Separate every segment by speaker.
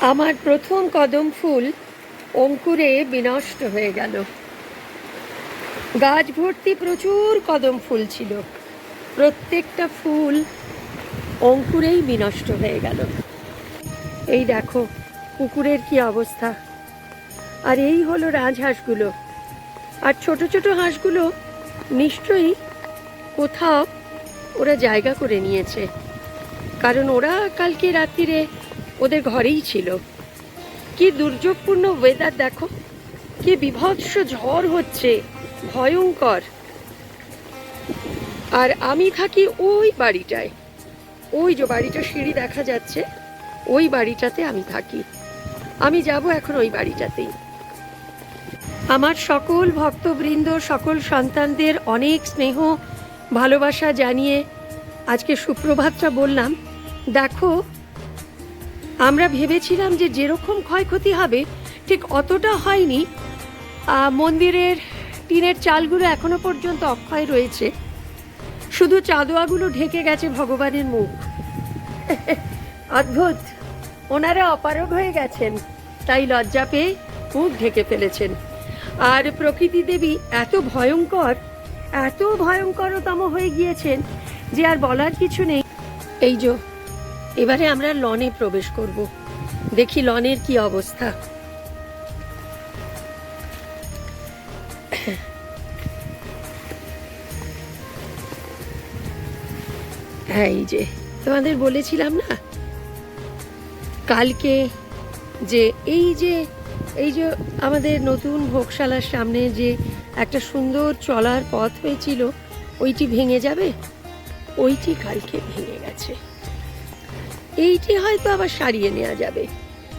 Speaker 1: আমার প্রথম কদম ফুল অঙ্কুরে বিনষ্ট হয়ে গেল। গাছ ভর্তি প্রচুর কদম ফুল ছিল। প্রত্যেকটা ফুল অঙ্কুরেই বিনষ্ট হয়ে গেল। এই দেখো, কুকুরের কি অবস্থা। আর এই হলো রাজহাঁসগুলো। আর ছোট ছোট হাঁসগুলো নিশ্চয়ই কোথাও ওরা জায়গা করে নিয়েছে। কারণ ওরা কালকে রাত্রিরে ওদের ঘরেই ছিল। কি দুর্যোগপূর্ণ ওয়েদার দেখো। কি বিভৎস ঝড় হচ্ছে। ভয়ঙ্কর। আর আমি থাকি ওই বাড়িটায়। ওই যে বাড়িটা সিঁড়ি দেখা যাচ্ছে, ওই বাড়িটাতে আমি থাকি। আমি যাব এখন ওই বাড়িটাতেই। আমার সকল ভক্তবৃন্দ, সকল সন্তানদের অনেক স্নেহ, ভালোবাসা জানিয়ে আজকে সুপ্রভাতটা বললাম। দেখো আমরা ভেবেছিলাম যে যেরকম ক্ষয়ক্ষতি হবে, ঠিক অতটা হয়নি। মন্দিরের টিনের চালগুলো এখনও পর্যন্ত অক্ষয় রয়েছে। শুধু চাঁদোয়াগুলো ঢেকে গেছে ভগবানের মুখ। অদ্ভুত! ওনারা অপারগ হয়ে গেছেন, তাই লজ্জা পেয়ে মুখ ঢেকে ফেলেছেন। আর প্রকৃতি দেবী এত ভয়ঙ্কর, এত ভয়ঙ্করতম হয়ে গিয়েছেন যে আর বলার কিছু নেই। এই যে এবারে আমরা লনে প্রবেশ করব। দেখি লনের কি অবস্থা। হ্যাঁ এই যে, তোমাদের বলেছিলাম না? কালকে যে, এই যে এই যে আমাদের নতুন ভোগশালার সামনে যে একটা সুন্দর চলার পথ হয়েছিল, ওইটি ভেঙে যাবে? ওইটি কালকে ভেঙে গেছে। এইটি হয়তো আবার সারিয়ে নেওয়া যাবে।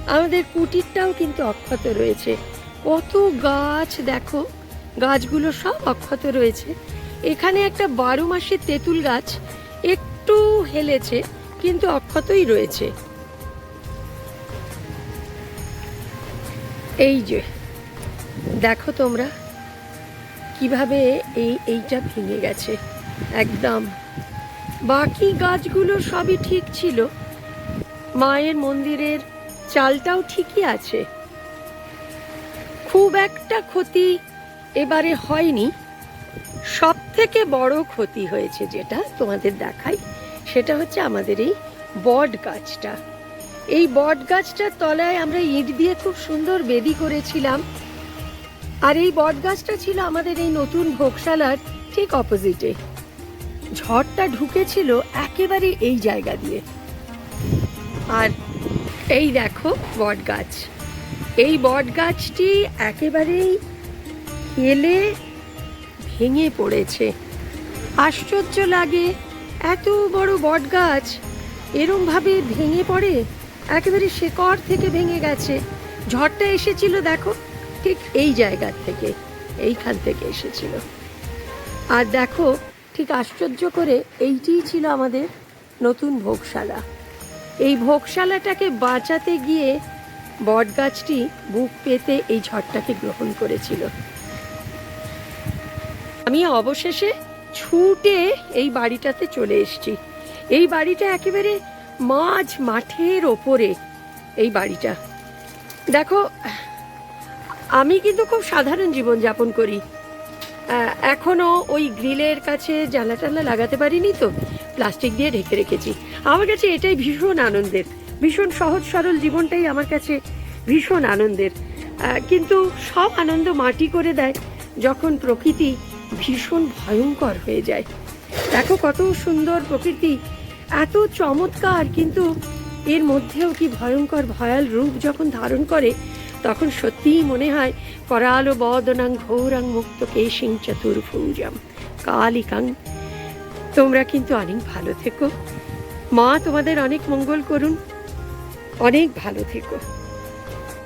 Speaker 1: আমাদের কুটিরটাও কিন্তু অক্ষত রয়েছে। কত গাছ দেখো। গাছগুলো সব অক্ষত রয়েছে। এখানে একটা বারো মাসের তেঁতুল গাছ একটু হেলেছে, কিন্তু অক্ষতই রয়েছে। এই যে, দেখো তোমরা কীভাবে এই এইটা ভেঙে গেছে। একদম। বাকি গাছগুলো সবই ঠিক ছিল। মায়ের মন্দিরের চালটাও ঠিকই আছে। খুব একটা ক্ষতি এবারে হয়নি। সব থেকে বড় ক্ষতি হয়েছে যেটা তোমাদের দেখাই, সেটা হচ্ছে আমাদের এই বট গাছটা। এই বট গাছটার তলায় আমরা ইট দিয়ে খুব সুন্দর বেদি করেছিলাম। আর এই বট গাছটা ছিল আমাদের এই নতুন ভোগশালার ঠিক অপোজিটে। ঝড়টা ঢুকেছিল একেবারে এই জায়গা দিয়ে। আর এই দেখো বট গাছ। এই বট গাছটি একেবারেই হেলে ভেঙে পড়েছে। আশ্চর্য লাগে, এত বড় বট গাছ এরমভাবে ভেঙে পড়ে? একেবারে শেকড় থেকে ভেঙে গেছে। ঝড়টা এসেছিল দেখো, ঠিক এই জায়গার থেকে, এইখান থেকে এসেছিল। আর দেখো, ঠিক আশ্চর্য করে, এইটিই ছিল আমাদের নতুন ভোগশালা। এই ভোগশালাটাকে বাঁচাতে গিয়ে বটগাছটি বুক পেতে এই ঝড়টাকে গ্রহণ করেছিল। আমি অবশেষে ছুটে এই বাড়িটাতে চলে এসেছি। এই বাড়িটা একেবারে মাঝ মাঠের ওপরে এই বাড়িটা। দেখো আমি কিন্তু খুব সাধারণ জীবন যাপন করি। আহ, এখনও ওই গ্রিলের কাছে জ্বালা টালা লাগাতে পারিনি তো প্লাস্টিক দিয়ে ঢেকে রেখেছি। আমার কাছে এটাই ভীষণ আনন্দের। ভীষণ সহজ, সরল জীবনটাই আমার কাছে ভীষণ আনন্দের। কিন্তু সব আনন্দ মাটি করে দেয় যখন প্রকৃতি ভীষণ ভয়ঙ্কর হয়ে যায়। দেখো কত সুন্দর প্রকৃতি, এত চমৎকার, কিন্তু এর মধ্যেও কি ভয়ঙ্কর, ভয়াল রূপ যখন ধারণ করে, তখন সত্যিই মনে হয়, করালো বদনাং ঘোরাং মুক্ত কেশিং চতুর্ভুজম কালিকাং। তোমরা কিন্তু অনেক ভালো থেকো। মা তোমাদের অনেক মঙ্গল করুন। অনেক ভালো থেকো।